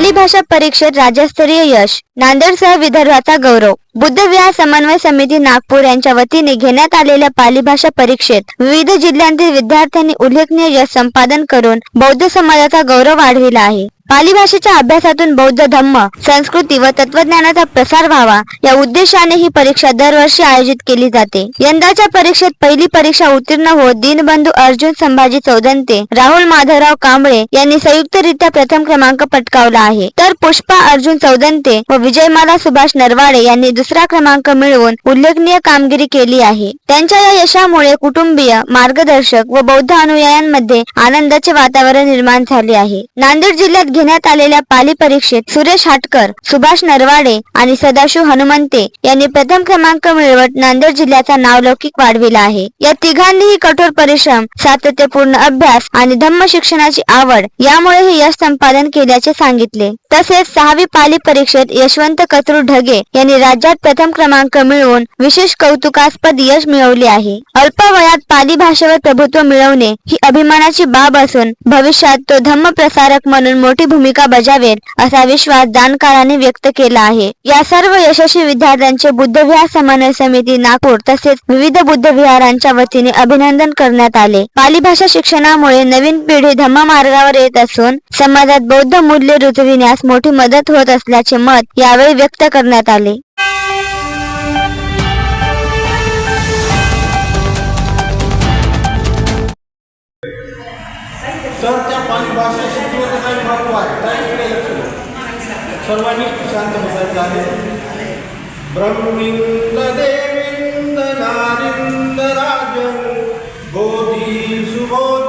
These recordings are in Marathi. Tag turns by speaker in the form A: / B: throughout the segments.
A: पाली भाषा परीक्षेत राज्यस्तरीय यश. नांदेडसह विदर्भाचा गौरव. बुद्धविहार समन्वय समिती नागपूर यांच्या वतीने घेण्यात आलेल्या पाली भाषा परीक्षेत विविध जिल्ह्यांतील विद्यार्थ्यांनी उल्लेखनीय यश संपादन करून बौद्ध समाजाचा गौरव वाढविला आहे. पाली भाषेच्या अभ्यासातून बौद्ध धम्म संस्कृती व तत्वज्ञानाचा प्रसार व्हावा या उद्देशाने ही परीक्षा दरवर्षी आयोजित केली जाते. यंदाच्या परीक्षेत पहिली परीक्षा उत्तीर्ण होत दीनबंधू अर्जुन संभाजी चौदंते राहुल माधवराव कांबळे यांनी संयुक्तरित्या प्रथम क्रमांक पटकावला आहे. तर पुष्पा अर्जुन चौदंते व विजयमाला सुभाष नरवाडे यांनी दुसरा क्रमांक मिळवून उल्लेखनीय कामगिरी केली आहे. त्यांच्या या यशामुळे कुटुंबीय मार्गदर्शक व बौद्ध अनुयायांमध्ये आनंदाचे वातावरण निर्माण झाले आहे. नांदेड जिल्ह्यात घेण्यात आलेल्या पाली परीक्षेत सुरेश हाटकर सुभाष नरवाडे आणि सदाशिव हनुमंते यांनी प्रथम क्रमांक मिळवत नांदेड जिल्ह्याचा नावलौकिक वाढविला आहे. या तिघांनीही कठोर परिश्रम सातत्यपूर्ण अभ्यास आणि धम्म शिक्षणाची आवड यामुळे हे यश संपादन केल्याचे सांगितले. तसेच सहावी पाली परीक्षेत यशवंत कचरू ढगे यांनी राज्यात प्रथम क्रमांक मिळवून विशेष कौतुकास्पद यश मिळवले आहे. अल्प वयात पाली भाषेवर प्रभुत्व मिळवणे ही अभिमानाची बाब असून भविष्यात तो धम्म प्रसारक म्हणून मोठी भूमिका बजावेल असा विश्वास दानकाराने व्यक्त केला आहे. या सर्व यशस्वी विद्यार्थ्यांचे बुद्धविहार समन्वय समिती नागपूर तसेच विविध बुद्ध विहारांच्या वतीने अभिनंदन करण्यात आले. पाली भाषा शिक्षणामुळे नवीन पिढी धम्म मार्गावर येत असून समाजात बौद्ध मूल्य रुजविण्यास मोठी मदत होत असल्याचे मत यावेळी व्यक्त करण्यात आले.
B: तर त्या भाषा काही आहे? त्याकडे लक्ष द्या. सर्वांनी शांत बसायचं आहे. ब्रह्मिंद देविंद नारिंद राजन गोदी सुबोध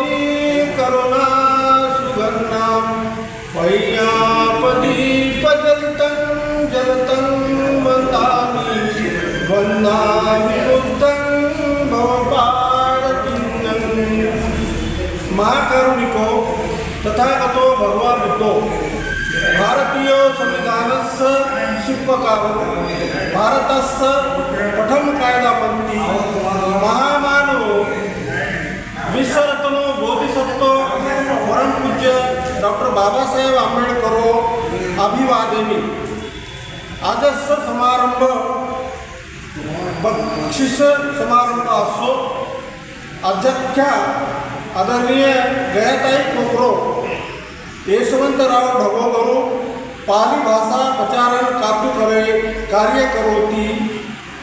B: पजलतं जलतं वन्दामि वन्दामि बुद्धं भवपारतिन्नं महाकारुणिको तथागतो भगवान बुद्धो भारतीय संविधानस्य शिल्पकारो भारतस्य प्रथम कायदापंथी महामानव विश्वरत्नो बोधिसत्व परमपूज्य डॉक्टर बाबासाहेब आंबेडकरो अभिवादेनी। आजचा समारंभ बक्षीस समारंभ असो। अध्यक्षा आदरणीय गयाताई कोकरो यशवंतराव ढगोगरो पाली भाषा प्रचारण कातू करे कार्य करोती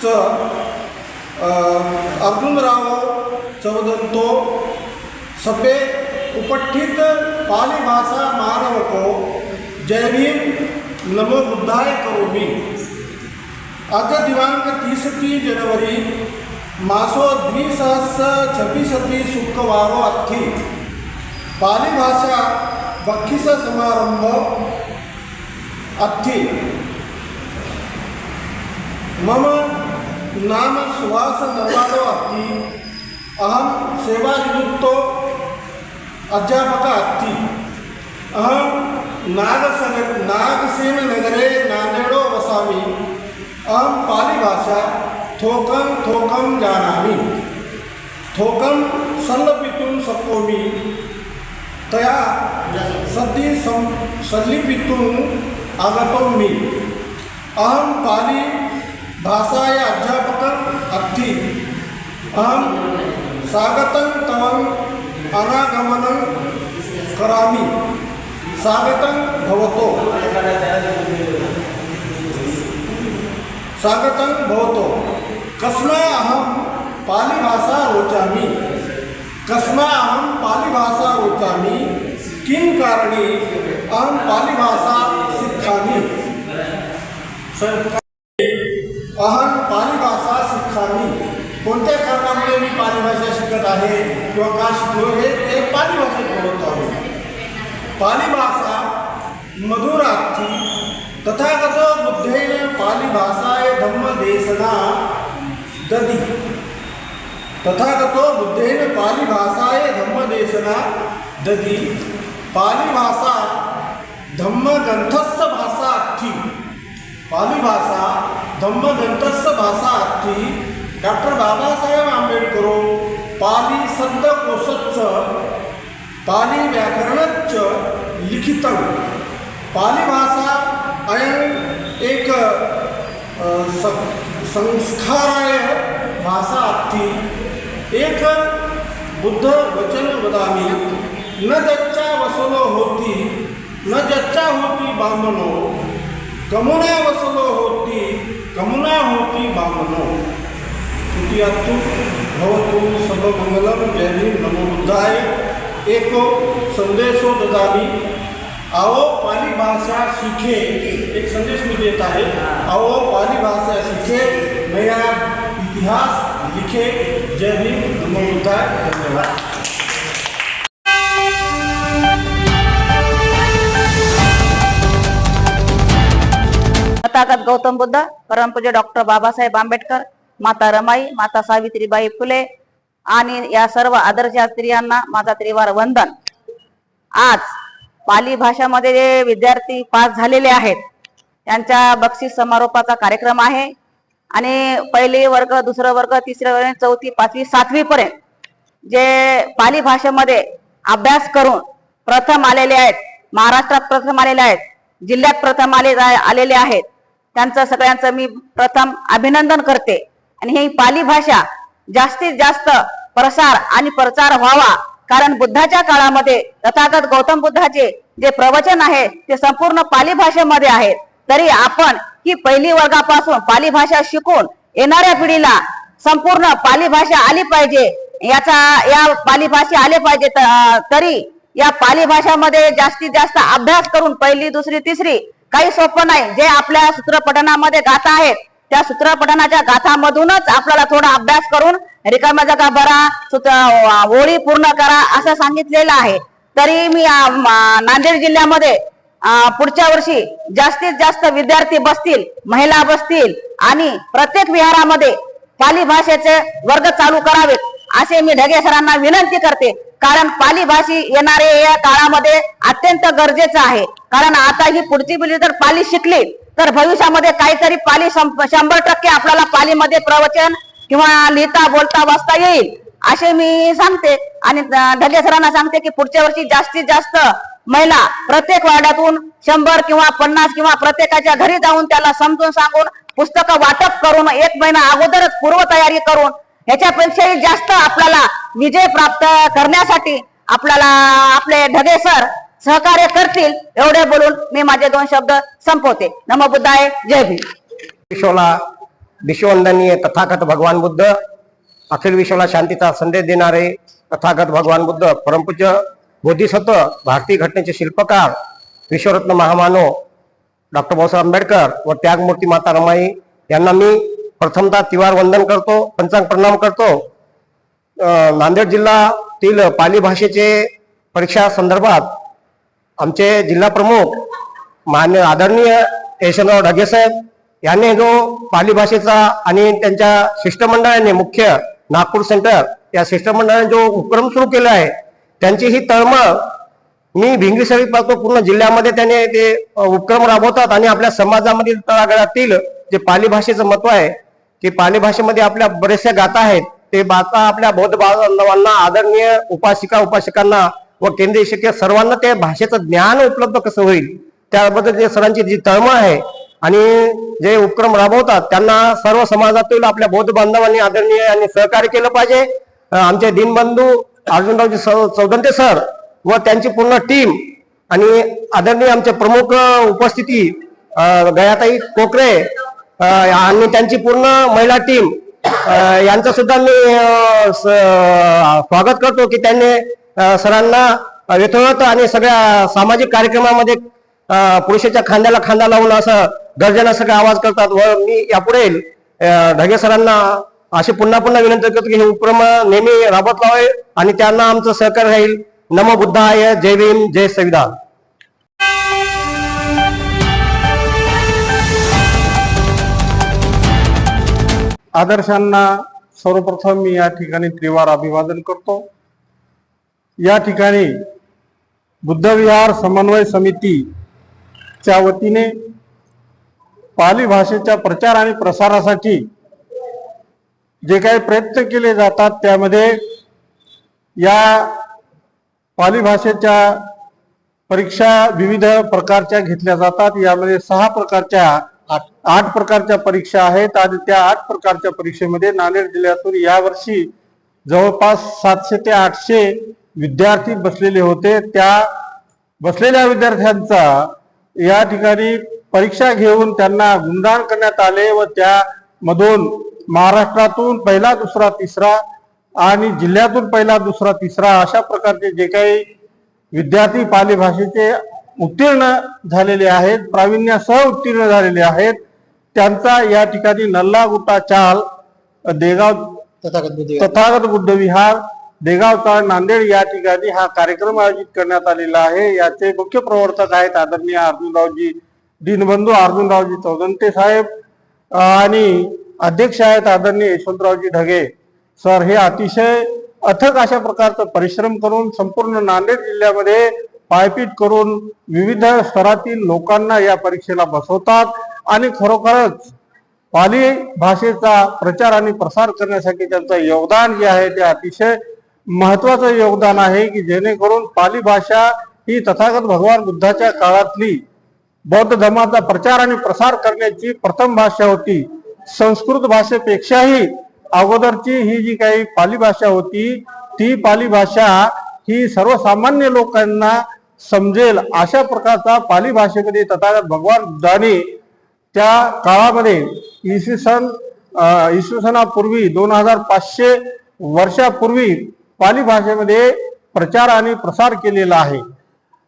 B: च अ, अर्जुनराव चौदंतो सभे उपस्थित पाली भाषा मानवको जय भीम, नमो बुद्धाय करोमी आज दिनांक तीस ती जनवरी मासो द्विसहस्र छब्बीसती शुक्रवारो अथी। पाली भाषा बक्षीस समारंभ अथी। मम नाम सुहास नरवाडो अस्ति अहं सेवानियुक्तो अध्यापक अस्ति अहं नागसन नागसेननगरे अहम वसामि। अहं पालिभाषा थोकं थोकं जानामि। थोकं सल्लपितुं शक्नोमि तया सद्य सं सल्लिपितुम् आगतोमि। अहं पाली भाषाया अध्यापक अस्ति। अहं स्वागतं तवम् अनागमनं करामी। स्वागतं भवतो। स्वागतं भवतो। कस्मा अहं पालिभाषा रोचामि। कस्मा अहं पालिभाषा रोचामि। किं कारणे अहं पालिभाषा शिक्षामि अहं पालिभाषा शिक्षामि कोणत्या कारणामुळे मी पाली भाषा शिकत किंवा का शिकलो हे हे पाली भाषेत बोलतो पालिभाषा भाषा तथागत बुद्धेन पालिभाषाय धम्मदेशना धम्म देशना ददी तथागतो बुद्धेन पालिभाषाय धम्मदेशना धम्म देशना ददी पालिभाषा धम्म ग्रंथस्थ भाषा थी पालिभाषा धम्म ग्रंथस्थ भाषा थी डॉक्टर बाबासाहेब आंबेडकर पाली शब्दकोशच्च पाली व्याकरणच्च लिखितं पाली भाषा एक संस्काराय भाषा अस्ति। एक बुद्ध वचन वदामि न जच्चा वसलो होती न जच्चा होती बामनो। कमुना वसलो होती कमुना होती बामनो। तृतीयात्तु भवतु सर्वमङ्गलं जय भीम नमो बुद्धाय। एको संदेशो ददामि। आओ पाली भाषा सीखे, एक संदेश में देता है। आओ पाली भाषा सीखे, नया इतिहास लिखे। जय भीम नमो बुद्धाय धन्यवाद।
C: तथागत गौतम बुद्ध, परमपूज्य डॉक्टर बाबा साहेब आंबेडकर, माता रमाई, माता सावित्रीबाई फुले आणि या सर्व आदर्श स्त्रियांना माझा त्रिवार वंदन. आज पाली भाषामध्ये जे विद्यार्थी पास झालेले आहेत त्यांच्या बक्षीस समारोपाचा कार्यक्रम आहे. आणि पहिले वर्ग दुसरं वर्ग तिसरं वर्ग चौथी पाचवी सातवी पर्यंत जे पाली भाषेमध्ये अभ्यास करून प्रथम आलेले आहेत महाराष्ट्रात प्रथम आलेले आहेत जिल्ह्यात प्रथम आले आलेले आहेत त्यांचं सगळ्यांचं मी प्रथम अभिनंदन करते. आणि ही पाली भाषा जास्तीत जास्त प्रसार आणि प्रचार व्हावा. कारण बुद्धाच्या काळामध्ये तथागत गौतम बुद्धाचे जे प्रवचन आहे ते संपूर्ण पाली भाषेमध्ये आहेत तरी आपण ही पहिली वर्गापासून पाली भाषा शिकून येणाऱ्या पिढीला संपूर्ण पाली भाषा आली पाहिजे. याचा या पाली भाषा आले पाहिजे तरी या पाली भाषामध्ये जास्तीत जास्त अभ्यास करून पहिली दुसरी तिसरी काही सोपं नाही. जे आपल्या सूत्रपठणामध्ये गाता आहेत त्या सूत्रपठणाच्या गाथामधूनच आपल्याला थोडा अभ्यास करून रिकाम्या जागा भरा ओळी पूर्ण करा असं सांगितलेलं आहे. तरी मी नांदेड जिल्ह्यामध्ये पुढच्या वर्षी जास्तीत जास्त विद्यार्थी बसतील महिला बसतील आणि प्रत्येक विहारामध्ये पाली भाषेचे वर्ग चालू करावेत असे मी ढगे सरांना विनंती करते. कारण पाली भाषी येणारे या काळामध्ये अत्यंत गरजेचं आहे. कारण आता ही पुढची पिढी जर पाली शिकली तर भविष्यामध्ये काहीतरी पाली शंभर टक्के आपल्याला पालीमध्ये प्रवचन किंवा लिहिता बोलता वाचता येईल असे मी सांगते. आणि अं, ढगे सरांना सांगते की पुढच्या वर्षी जास्तीत जास्त महिला प्रत्येक वाड्यातून शंभर किंवा पन्नास किंवा प्रत्येकाच्या घरी जाऊन त्याला समजून सांगून पुस्तकं वाटप करून एक महिना अगोदरच पूर्वतयारी करून ह्याच्यापेक्षाही जास्त आपल्याला विजय प्राप्त करण्यासाठी आपल्याला आपले ढगे सर सहकार्य करतील एवढे बोलून मी माझे दोन शब्द संपवते. नमो बुद्धाय जय भीम.
D: विश्वला विश्ववंदनीय तथागत भगवान बुद्ध अखिल विश्वाला शांतीचा संदेश देणारे तथागत भगवान बुद्ध परमपूज्य बोधिसत्व भारतीय घटनेचे शिल्पकार विश्वरत्न महामानव डॉक्टर बाबासाहेब आंबेडकर व त्यागमूर्ती माता रमाई यांना मी प्रथमतः तिवार वंदन करतो पंचांग प्रणाम करतो. नांदेड जिल्ह्यातील पाली भाषेचे परीक्षा संदर्भात आमचे जिल्हा प्रमुख मान्य आदरणीय यशवंतराव ढगे साहेब यांनी जो पाली भाषेचा आणि त्यांच्या शिष्टमंडळाने मुख्य नागपूर सेंटर या शिष्टमंडळाने जो उपक्रम सुरू केला आहे त्यांची ही तळमळ मी भिंगरी पाहतो पूर्ण जिल्ह्यामध्ये त्याने ते उपक्रम राबवतात आणि आपल्या समाजामधील तळागाळातील जे पाली भाषेचं महत्त्व आहे की पाली भाषेमध्ये आपल्या बऱ्याचशा गाथा आहेत ते गाथा आपल्या बौद्ध बांधवांना आदरणीय उपासिका उपासकांना व केंद्रीय शिक्षक सर्वांना त्या भाषेचं ज्ञान उपलब्ध कसं होईल? त्याबद्दल जे सरांची जी तळमळ आहे आणि जे उपक्रम राबवतात त्यांना सर्व समाजातील आपल्या बौद्ध बांधवांनी आदरणीय आणि सहकार्य केलं पाहिजे. आमचे दिनबंधू अर्जुनरावजी चौदंते सर व त्यांची पूर्ण टीम आणि आदरणीय आमचे प्रमुख उपस्थिती गयाताई कोकरे आणि त्यांची पूर्ण महिला टीम यांचं सुद्धा मी स- स्वागत करतो की त्यांनी सरांना यथोयथ आणि सगळ्या सामाजिक कार्यक्रमामध्ये पुरुषाच्या खांद्याला खांदा लावून असं गर्जना सगळे आवाज करतात. व मी यापुढे ढगे सरांना अशी पुन्हा पुन्हा विनंती करतो की हे उपक्रम नेहमी राबत लावे आणि त्यांना आमचं सहकार्य राहील. नम बुद्धाय जय भीम जय संविधान.
E: आदर्शांना सर्वप्रथम मी या ठिकाणी त्रिवार अभिवादन करतो. या ठिकाणी बुद्धविहार समन्वय समितीच्या वतीने पाली भाषेच्या प्रचार आणि प्रसारासाठी जे काही प्रयत्न केले जातात त्यामध्ये या पाली भाषेच्या परीक्षा विविध प्रकारच्या घेतल्या जातात. यामध्ये सहा प्रकारच्या आठ आठ प्रकारच्या परीक्षा आहेत आणि त्या आठ प्रकारच्या परीक्षेमध्ये नांदेड जिल्ह्यातून यावर्षी जवळपास सातशे ते आठशे विद्यार्थी बसलेले होते त्या बसलेल्या विद्यार्थ्यांचा या ठिकाणी परीक्षा घेऊन त्यांना गुणगान करण्यात आले व त्यामधून महाराष्ट्रातून पहिला दुसरा तिसरा आणि जिल्ह्यातून पहिला दुसरा तिसरा अशा प्रकारचे जे काही विद्यार्थी पाली भाषेचे उत्तीर्ण झालेले आहेत प्रावीण्यासह उत्तीर्ण झालेले आहेत त्यांचा या ठिकाणी नल्ला गुट्टा चाल देगाव तथागत बुद्ध देगाव देगावचा नांदेड या ठिकाणी हा कार्यक्रम आयोजित करण्यात आलेला आहे. याचे मुख्य प्रवर्तक आहेत आदरणीय अर्जुनरावजी दीनबंधू अर्जुनरावजी चौदंते साहेब आणि अध्यक्ष आहेत आदरणीय यशवंतरावजी ढगे. सर हे अतिशय अथक अशा प्रकारचं परिश्रम करून संपूर्ण नांदेड जिल्ह्यामध्ये पायपीट करून विविध स्तरातील लोकांना या परीक्षेला बसवतात आणि खरोखरच पाली भाषेचा प्रचार आणि प्रसार करण्यासाठी त्यांचं योगदान जे आहे ते अतिशय महत्वाचं योगदान आहे की जेणेकरून पाली भाषा ही तथागत भगवान बुद्धाच्या काळातली बौद्ध धर्माचा प्रचार आणि प्रसार करण्याची प्रथम भाषा होती. संस्कृत भाषेपेक्षाही अगोदरची ही जी काही पाली भाषा होती ती पाली भाषा ही सर्वसामान्य लोकांना समजेल अशा प्रकारचा पाली भाषेमध्ये तथागत भगवान बुद्धाने त्या काळामध्ये इसवी सन इसवी सनापूर्वी दोन हजार पाचशे वर्षापूर्वी पाली भाषेमध्ये प्रचार आणि प्रसार केलेला आहे.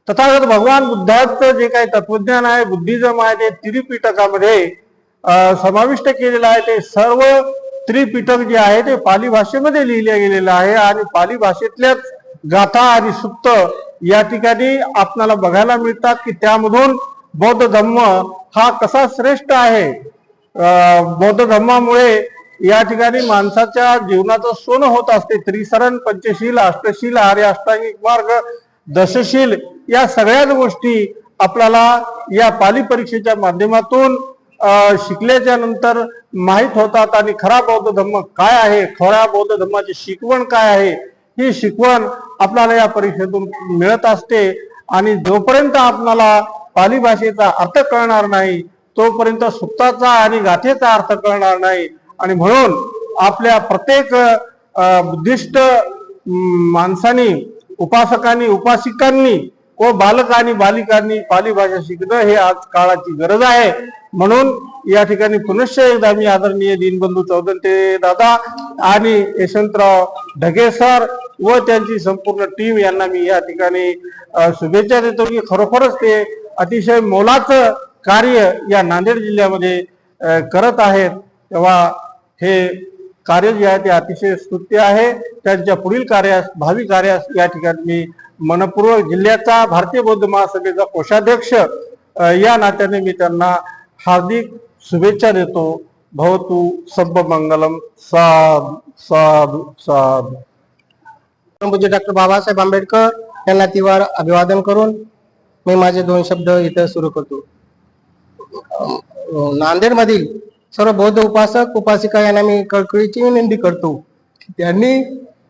E: तथागत भगवान बुद्धाचं जे काही तत्वज्ञान आहे बुद्धिझम आहे ते त्रिपिटकामध्ये समाविष्ट केलेलं आहे. ते सर्व त्रिपिटक जे आहे ते पाली भाषेमध्ये लिहिले गेलेलं आहे आणि पाली भाषेतल्याच गाथा आणि सुप्त या ठिकाणी आपणाला बघायला मिळतात की त्यामधून बौद्ध धम्म हा कसा श्रेष्ठ आहे. बौद्ध धम्मामुळे या ठिकाणी माणसाच्या जीवनाचं सोनं होत असते त्रिसरण पंचशील अष्टशील आर्य अष्टांगिक मार्ग दशशील या सगळ्याच गोष्टी आपल्याला या पाली परीक्षेच्या माध्यमातून शिकल्याच्या नंतर माहीत होतात आणि खरा बौद्ध धम्म काय आहे खोऱ्या बौद्ध धम्माची शिकवण काय आहे ही शिकवण आपल्याला या परीक्षेतून मिळत असते. आणि जोपर्यंत आपल्याला पाली भाषेचा अर्थ कळणार नाही तोपर्यंत सुप्ताचा आणि गाथेचा अर्थ कळणार नाही. आणि म्हणून आपल्या प्रत्येक बुद्धिष्ट बुद्धिस्ट माणसांनी उपासकांनी उपासिकांनी व बालक आणि बालिकांनी पाली भाषा शिकणं हे आज काळाची गरज आहे. म्हणून या ठिकाणी पुनश्च एकदा मी आदरणीय दीनबंधू चौदंते दादा आणि यशवंतराव ढगे सर व त्यांची संपूर्ण टीम यांना मी या ठिकाणी शुभेच्छा देतो की खरोखरच ते अतिशय मोलाचं कार्य या नांदेड जिल्ह्यामध्ये करत आहेत. तेव्हा हे कार्य जे आहे ते अतिशय स्तुत्य आहे. त्यांच्या पुढील कार्यास भावी कार्यास या ठिकाणी मी मनपूर्वक जिल्ह्याचा भारतीय बौद्ध महासभेचा कोषाध्यक्ष या नात्याने मी त्यांना हार्दिक शुभेच्छा देतो. भवतु सब मंगलम साब साब. साध
F: पूज्य डॉक्टर बाबासाहेब आंबेडकर यांना तिवार अभिवादन करून मी माझे दोन शब्द इथं सुरू करतो. नांदेडमधील सर्व बौद्ध उपासक उपासिका यांना मी कळकळीची विनंती करतो त्यांनी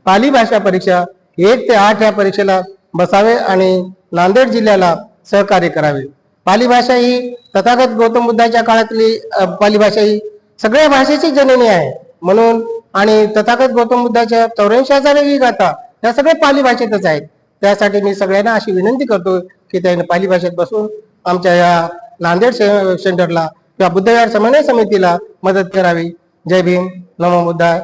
F: पाली भाषा परीक्षा एक ते आठ या परीक्षेला बसावे आणि नांदेड जिल्ह्याला सहकार्य करावे. पाली भाषा ही तथागत गौतम बुद्धाच्या काळातली पाली भाषा ही सगळ्या भाषेची जननी आहे. म्हणून आणि तथागत गौतम बुद्धाच्या चौऱ्याऐंशी हजार ही गाथा या सगळ्या पाली भाषेतच आहेत. त्यासाठी मी सगळ्यांना अशी विनंती करतो की त्यांनी पाली भाषेत बसून आमच्या या नांदेड सेंटरला किंवा बुद्धविहार समन्वय समितीला मदत करावी. जय भीम. नमो बुद्धाय.